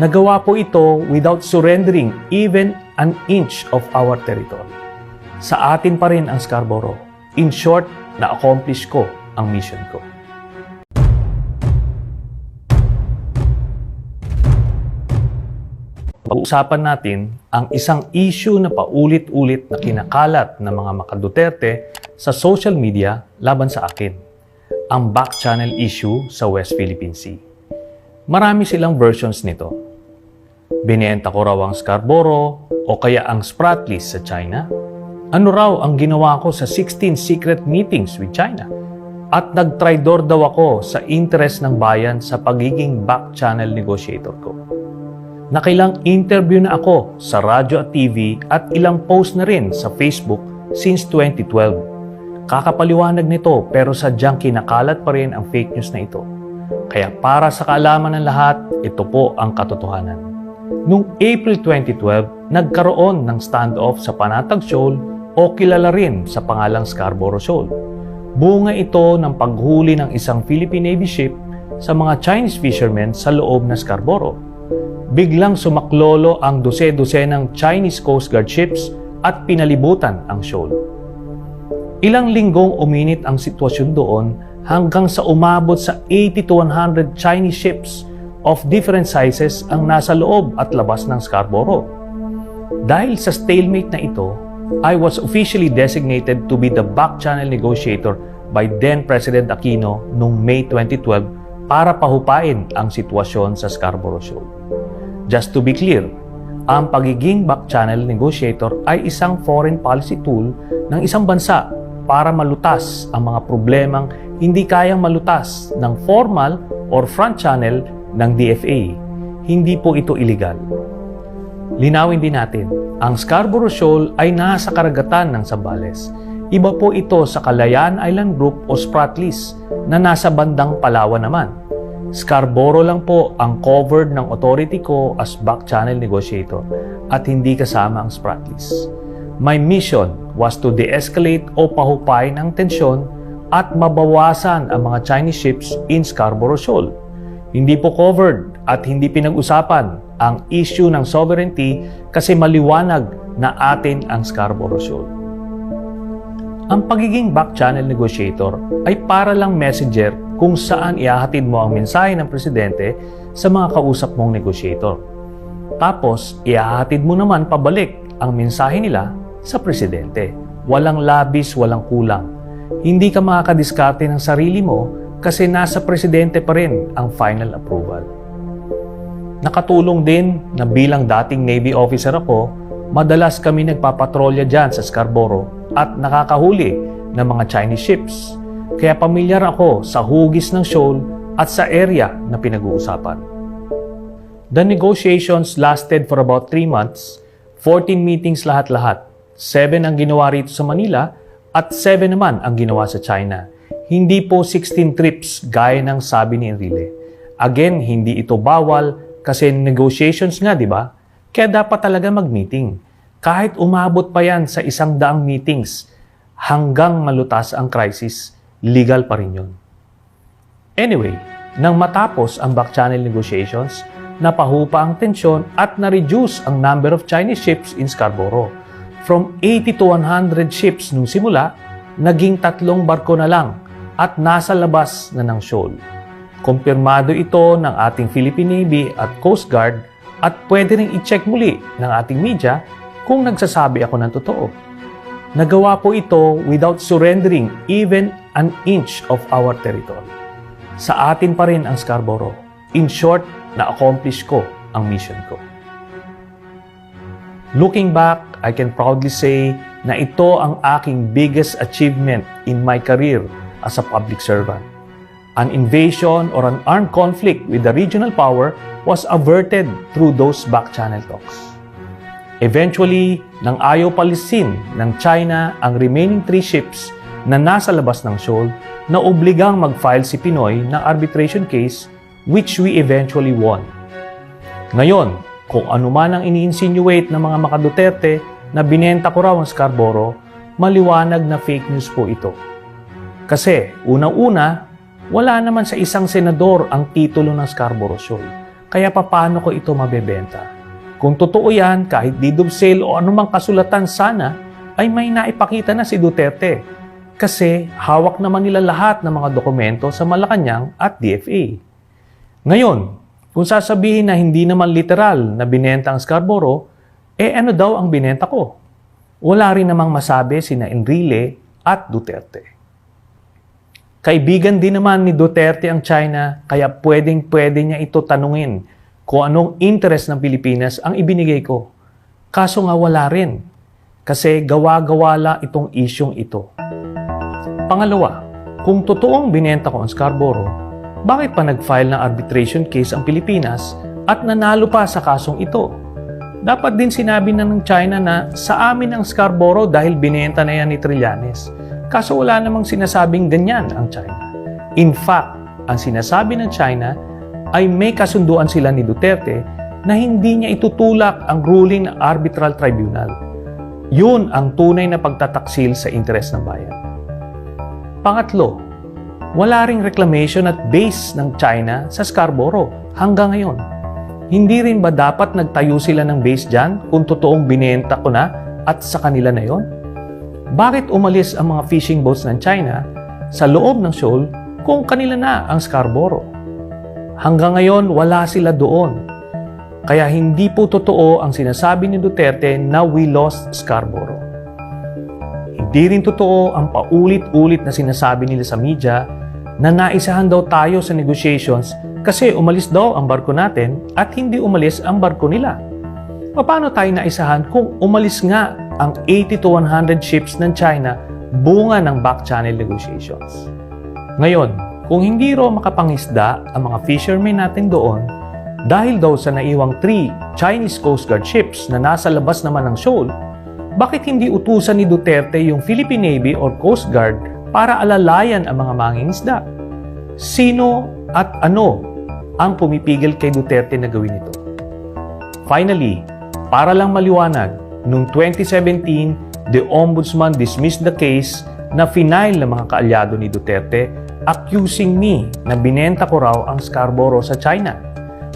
Nagawa po ito without surrendering even an inch of our territory. Sa atin pa rin ang Scarborough. In short, na-accomplish ko ang mission ko. Pag-uusapan natin ang isang issue na paulit-ulit na kinakalat ng mga makaduterte sa social media laban sa akin. Ang back channel issue sa West Philippine Sea. Marami silang versions nito. Binenta ko raw ang Scarborough o kaya ang Spratlys sa China. Ano raw ang ginawa ko sa 16 secret meetings with China? At nagtraidor daw ako sa interest ng bayan sa pagiging back channel negotiator ko. Nakilang interview na ako sa radyo at TV at ilang post na rin sa Facebook since 2012. Kakapaliwanag nito pero sadyang kinakalat pa rin ang fake news na ito. Kaya para sa kaalaman ng lahat, ito po ang katotohanan. Noong April 2012, nagkaroon ng standoff sa Panatag Shoal o kilala rin sa pangalang Scarborough Shoal. Bunga ito ng paghuli ng isang Philippine Navy ship sa mga Chinese fishermen sa loob ng Scarborough. Biglang sumaklolo ang dose-dosenang Chinese Coast Guard ships at pinalibutan ang shoal. Ilang linggong uminit ang sitwasyon doon hanggang sa umabot sa 80 to 100 Chinese ships of different sizes ang nasa loob at labas ng Scarborough. Dahil sa stalemate na ito, I was officially designated to be the back channel negotiator by then President Aquino noong May 2012 para pahupain ang sitwasyon sa Scarborough Shoal. Just to be clear, ang pagiging back channel negotiator ay isang foreign policy tool ng isang bansa para malutas ang mga problemang hindi kayang malutas ng formal or front channel ng DFA. Hindi po ito illegal. Linawin din natin, ang Scarborough Shoal ay nasa karagatan ng Zambales. Iba po ito sa Kalayaan Island Group o Spratlys na nasa bandang Palawan naman. Scarborough lang po ang covered ng authority ko as back channel negotiator at hindi kasama ang Spratlys. My mission was to de-escalate o pahupay ng tensyon at mabawasan ang mga Chinese ships in Scarborough Shoal. Hindi po covered at hindi pinag-usapan ang issue ng sovereignty kasi maliwanag na atin ang Scarborough Shoal. Ang pagiging back channel negotiator ay para lang messenger kung saan iahatid mo ang mensahe ng presidente sa mga kausap mong negotiator. Tapos, iahatid mo naman pabalik ang mensahe nila sa presidente. Walang labis, walang kulang. Hindi ka makakadiskarte ng sarili mo kasi nasa presidente pa rin ang final approval. Nakatulong din na bilang dating Navy officer ako, madalas kami nagpapatrolya dyan sa Scarborough at nakakahuli ng mga Chinese ships. Kaya pamilyar ako sa hugis ng shoal at sa area na pinag-uusapan. The negotiations lasted for about 3 months, 14 meetings lahat-lahat. 7 ang ginawa rito sa Manila at 7 naman ang ginawa sa China. Hindi po 16 trips gaya ng sabi ni Enrile. Again, hindi ito bawal kasi negotiations nga, di ba? Kaya dapat talaga mag-meeting. Kahit umabot pa yan sa isang daang meetings, hanggang malutas ang crisis, legal pa rin yun. Anyway, nang matapos ang back channel negotiations, napahupa ang tensyon at na-reduce ang number of Chinese ships in Scarborough. From 80 to 100 ships nung simula, naging tatlong barko na lang at nasa labas na ng shoal. Kumpirmado ito ng ating Philippine Navy at Coast Guard at pwede rin i-check muli ng ating media kung nagsasabi ako ng totoo. Nagawa po ito without surrendering even an inch of our territory. Sa atin pa rin ang Scarborough. In short, na-accomplish ko ang mission ko. Looking back, I can proudly say na ito ang aking biggest achievement in my career as a public servant. An invasion or an armed conflict with the regional power was averted through those back channel talks. Eventually, nang ayaw palisin ng China ang remaining three ships na nasa labas ng shoal, na obligang mag-file si Pinoy ng arbitration case which we eventually won. Ngayon, kung ano man ang ini-insinuate ng mga makaduterte na binenta ko raw ang Scarborough, maliwanag na fake news po ito. Kasi, unang-una, wala naman sa isang senador ang titulo ng Scarborough Shoal. Kaya paano ko ito mabebenta? Kung totoo yan, kahit deed of sale o anumang kasulatan sana, ay may naipakita na si Duterte. Kasi hawak naman nila lahat ng mga dokumento sa Malacanang at DFA. Ngayon, kung sasabihin na hindi naman literal na binenta ang Scarborough, eh ano daw ang binenta ko? Wala rin namang masabi sina Enrile at Duterte. Kaibigan din naman ni Duterte ang China kaya pwedeng-pwede niya ito tanungin kung anong interest ng Pilipinas ang ibinigay ko. Kaso nga wala rin kasi gawa-gawa lang itong isyong ito. Pangalawa, kung totoong binenta ko ang Scarborough, bakit pa nag-file ng arbitration case ang Pilipinas at nanalo pa sa kasong ito? Dapat din sinabi na ng China na sa amin ang Scarborough dahil binenta na yan ni Trillanes. Kaso wala namang sinasabing ganyan ang China. In fact, ang sinasabi ng China ay may kasunduan sila ni Duterte na hindi niya itutulak ang ruling ng arbitral tribunal. Yun ang tunay na pagtataksil sa interes ng bayan. Pangatlo, wala ring reclamation at base ng China sa Scarborough hanggang ngayon. Hindi rin ba dapat nagtayo sila ng base dyan kung totoong binenta ko na at sa kanila na yon? Bakit umalis ang mga fishing boats ng China sa loob ng shoal kung kanila na ang Scarborough? Hanggang ngayon, wala sila doon. Kaya hindi po totoo ang sinasabi ni Duterte na we lost Scarborough. Hindi rin totoo ang paulit-ulit na sinasabi nila sa media na naisahan daw tayo sa negotiations kasi umalis daw ang barko natin at hindi umalis ang barko nila. Paano tayo naisahan kung umalis nga ang 80 to 100 ships ng China bunga ng back channel negotiations? Ngayon, kung hindi raw makapangisda ang mga fishermen natin doon dahil daw sa naiwang 3 Chinese Coast Guard ships na nasa labas naman ng shoal, bakit hindi utusan ni Duterte yung Philippine Navy or Coast Guard para alalayan ang mga mangingisda? Sino at ano ang pumipigil kay Duterte na gawin ito? Finally, para lang maliwanag, noong 2017, the Ombudsman dismissed the case na final ng mga kaalyado ni Duterte accusing me na binenta ko raw ang Scarborough sa China.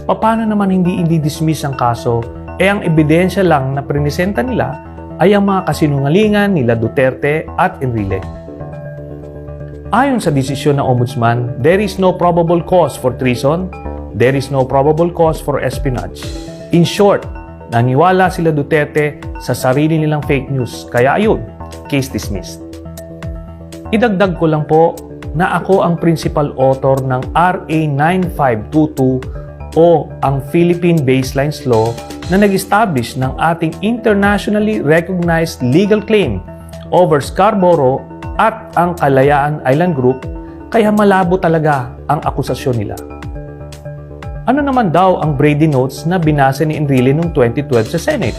Paano naman hindi i-dismiss ang kaso eh ang ebidensya lang na prinisenta nila ay ang mga kasinungalingan nila Duterte at Enrile. Ayon sa desisyon ng Ombudsman, there is no probable cause for treason, there is no probable cause for espionage. In short, naniwala sila Duterte sa sarili nilang fake news. Kaya ayun, case dismissed. Idagdag ko lang po na ako ang principal author ng RA 9522 o ang Philippine Baselines Law na nag-establish ng ating internationally recognized legal claim over Scarborough at ang Kalayaan Island Group kaya malabo talaga ang akusasyon nila. Ano naman daw ang Brady Notes na binasa ni Enrile noong 2012 sa Senate?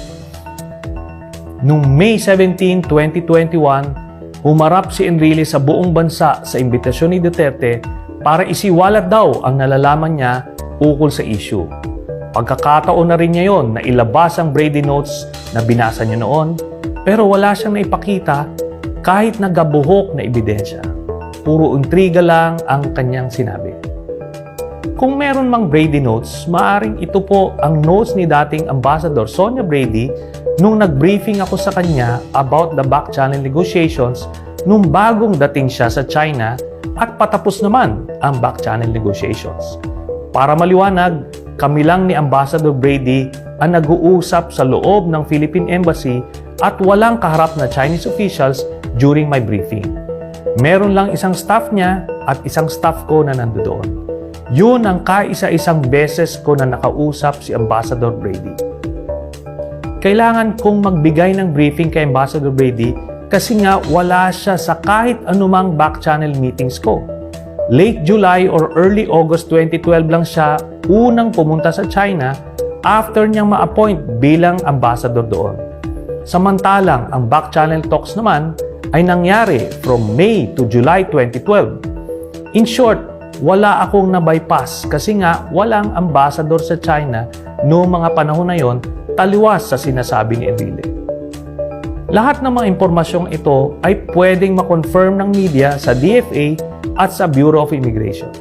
Noong May 17, 2021, humarap si Enrile sa buong bansa sa imbitasyon ni Duterte para isiwalat daw ang nalalaman niya ukol sa issue. Pagkakataon na rin niya yon na ilabas ang Brady Notes na binasa niya noon, pero wala siyang naipakita kahit nagabuhok na ebidensya. Puro intriga lang ang kanyang sinabi. Kung meron mang Brady Notes, maaring ito po ang notes ni dating Ambassador Sonia Brady nung nag-briefing ako sa kanya about the back channel negotiations nung bagong dating siya sa China at patapos naman ang back channel negotiations. Para maliwanag, kami lang ni Ambassador Brady ang nag-uusap sa loob ng Philippine Embassy at walang kaharap na Chinese officials during my briefing. Meron lang isang staff niya at isang staff ko na nandoon. Yun ang kaisa-isang beses ko na nakausap si Ambassador Brady. Kailangan kong magbigay ng briefing kay Ambassador Brady kasi nga wala siya sa kahit anumang back channel meetings ko. Late July or early August 2012 lang siya unang pumunta sa China after niyang ma-appoint bilang ambassador doon. Samantalang ang back channel talks naman ay nangyari from May to July 2012. In short, wala akong na-bypass kasi nga walang ambassador sa China noong mga panahon na yon taliwas sa sinasabi ni Enrile. Lahat ng mga impormasyong ito ay pwedeng makonfirm ng media sa DFA at sa Bureau of Immigration.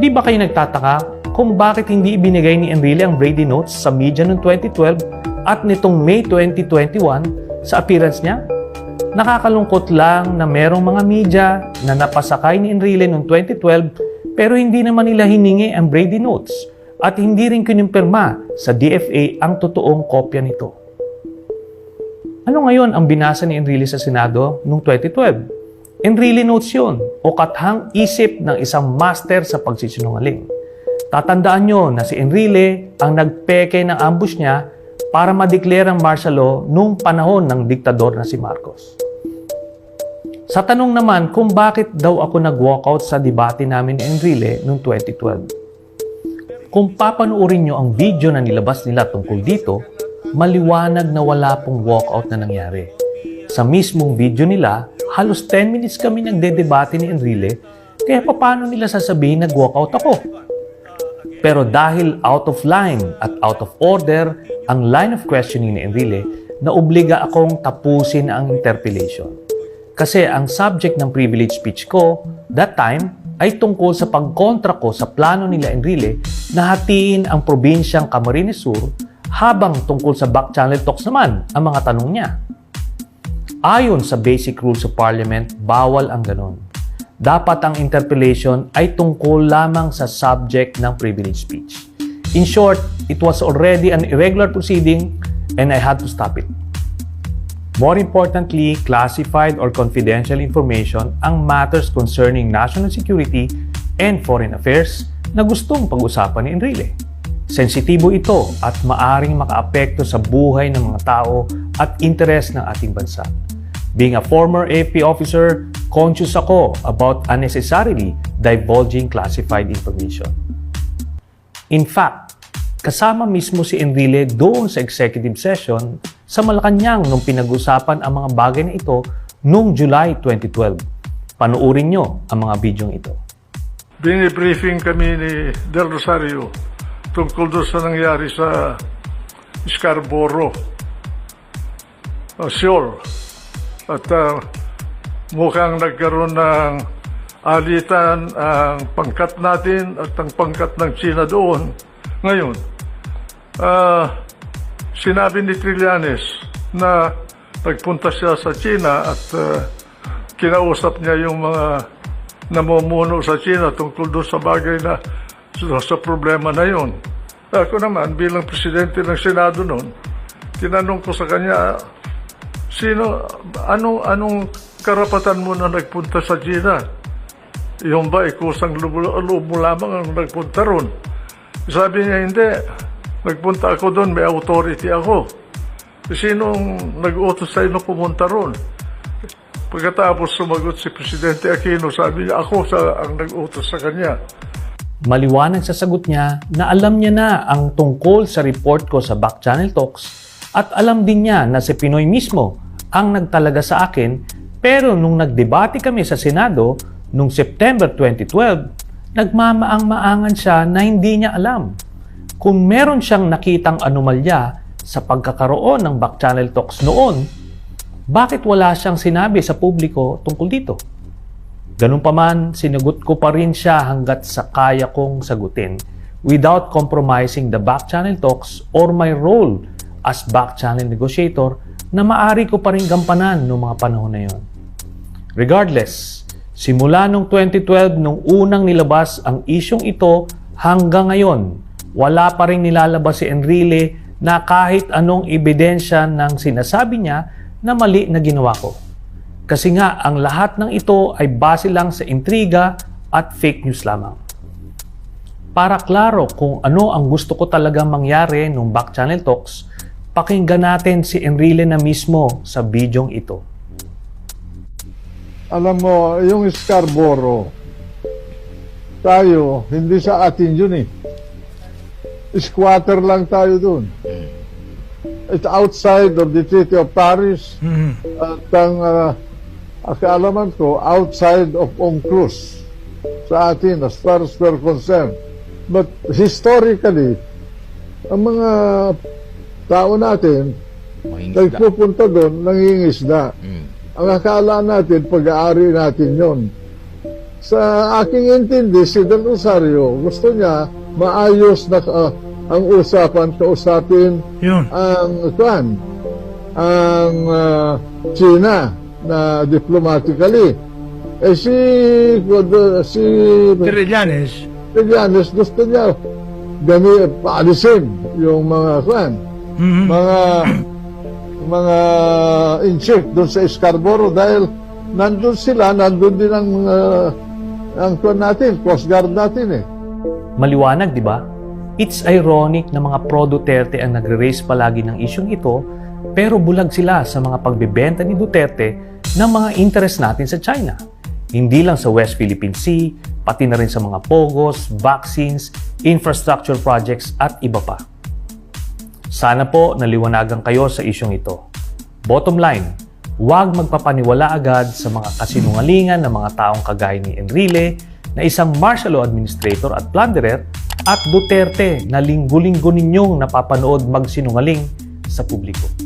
Di ba kayo nagtataka kung bakit hindi ibinigay ni Enrile ang Brady Notes sa media noong 2012 at nitong May 2021 sa appearance niya? Nakakalungkot lang na merong mga media na napasakay ni Enrile noong 2012 pero hindi naman nila hiningi ang Brady Notes at hindi rin kinumpirma sa DFA ang totoong kopya nito. Ano ngayon ang binasa ni Enrile sa Senado noong 2012? Enrile Notes yun o kathang isip ng isang master sa pagsisinungaling. Tatandaan nyo na si Enrile ang nagpeke ng ambush niya para madeklara ang martial law noong panahon ng diktador na si Marcos. Sa tanong naman kung bakit daw ako nag-walkout sa debate namin ni Enrile noong 2012. Kung papanoorin nyo ang video na nilabas nila tungkol dito, maliwanag na wala pong walkout na nangyari. Sa mismong video nila, halos 10 minutes kami nagdedebate ni Enrile, kaya paano nila sasabihin nag-walkout ako? Pero dahil out of line at out of order ang line of questioning ni Enrile, naobliga akong tapusin ang interpellation. Kasi ang subject ng privilege speech ko, that time, ay tungkol sa pagkontra ko sa plano nila Enrile na hatiin ang probinsyang Camarines Sur habang tungkol sa back channel talks naman ang mga tanong niya. Ayon sa basic rules of parliament, bawal ang ganon. Dapat ang interpellation ay tungkol lamang sa subject ng privilege speech. In short, it was already an irregular proceeding and I had to stop it. More importantly, classified or confidential information ang matters concerning national security and foreign affairs na gustong pag-usapan ni Enrile. Sensitibo ito at maaring makaapekto sa buhay ng mga tao at interes ng ating bansa. Being a former AP officer, conscious ako about unnecessarily divulging classified information. In fact, kasama mismo si Enrile doon sa executive session sa Malacanang nung pinag-usapan ang mga bagay na ito noong July 2012. Panuurin nyo ang mga bidyong ito. Binibriefing kami ni Del Rosario tungkol doon sa nangyari sa Scarborough, uh, Seoul. At uh, mukhang nagkaroon ng alitan ang pangkat natin at ang pangkat ng China doon. Ngayon, ah, sinabi ni Trillanes na nagpunta siya sa China at uh, kinausap niya yung mga namumuno sa China tungkol doon sa bagay na sa, problema na yon. Ako naman, bilang presidente ng Senado noon, tinanong ko sa kanya, sino, anong, anong karapatan mo na nagpunta sa China? Yung ba, ikusang loob mo lamang ang nagpunta ron? Sabi niya, hindi. Nagpunta ako doon, may authority ako. Sinong nag-utos sa'yo na pumunta ron? Pagkatapos sumagot si Presidente Aquino, sabi niya, ako sa, ang nag-utos sa kanya. Maliwanag sa sagot niya na alam niya na ang tungkol sa report ko sa Back Channel Talks at alam din niya na si Pinoy mismo ang nagtalaga sa akin pero nung nagdebate kami sa Senado noong September 2012, nagmamaang-maangan siya na hindi niya alam. Kung meron siyang nakitang anomalya sa pagkakaroon ng Back Channel Talks noon, bakit wala siyang sinabi sa publiko tungkol dito? Ganun pa man, sinagot ko pa rin siya hanggat sa kaya kong sagutin without compromising the back channel talks or my role as back channel negotiator na maari ko pa rin gampanan noong mga panahon na yon. Regardless, simula noong 2012 nung unang nilabas ang isyong ito hanggang ngayon, wala pa rin nilalabas si Enrile na kahit anong ebidensya ng sinasabi niya na mali na ginawa ko. Kasi nga, ang lahat ng ito ay base lang sa intriga at fake news lamang. Para klaro kung ano ang gusto ko talagang mangyari nung back channel talks, pakinggan natin si Enrile na mismo sa bidyong ito. alam mo, yung Scarborough, tayo, hindi sa atin yun eh. Squatter lang tayo dun. It's outside of the Treaty of Paris. At ang uh, akaalaman ko, outside of UNCLOS sa atin as far as we're concerned. But historically, ang mga tao natin, nagpupunta doon, nangingisda. Ang akala natin, pag-aari natin yon. Sa aking intindi, si Don Rosario, gusto niya maayos na ah, ang usapan, kausapin Yun. ang kuan ang ah, China na diplomatically. Eh si si Trillanes. Trillanes gusto niya gami paalisin yung mga kuan Mhm. mga mga insect doon sa Scarborough dahil nandun sila, nandun din ang ah, ang kuan natin, Coast Guard natin eh. Maliwanag, di ba? It's ironic na mga pro-Duterte ang nagre-raise palagi ng isyong ito, pero bulag sila sa mga pagbebenta ni Duterte ng mga interest natin sa China. Hindi lang sa West Philippine Sea, pati na rin sa mga pogos, vaccines, infrastructure projects at iba pa. Sana po naliwanagan kayo sa isyong ito. Bottom line, huwag magpapaniwala agad sa mga kasinungalingan ng mga taong kagaya ni Enrile na isang martial law administrator at plunderer at Duterte na linggo-linggo ninyong napapanood magsinungaling sa publiko.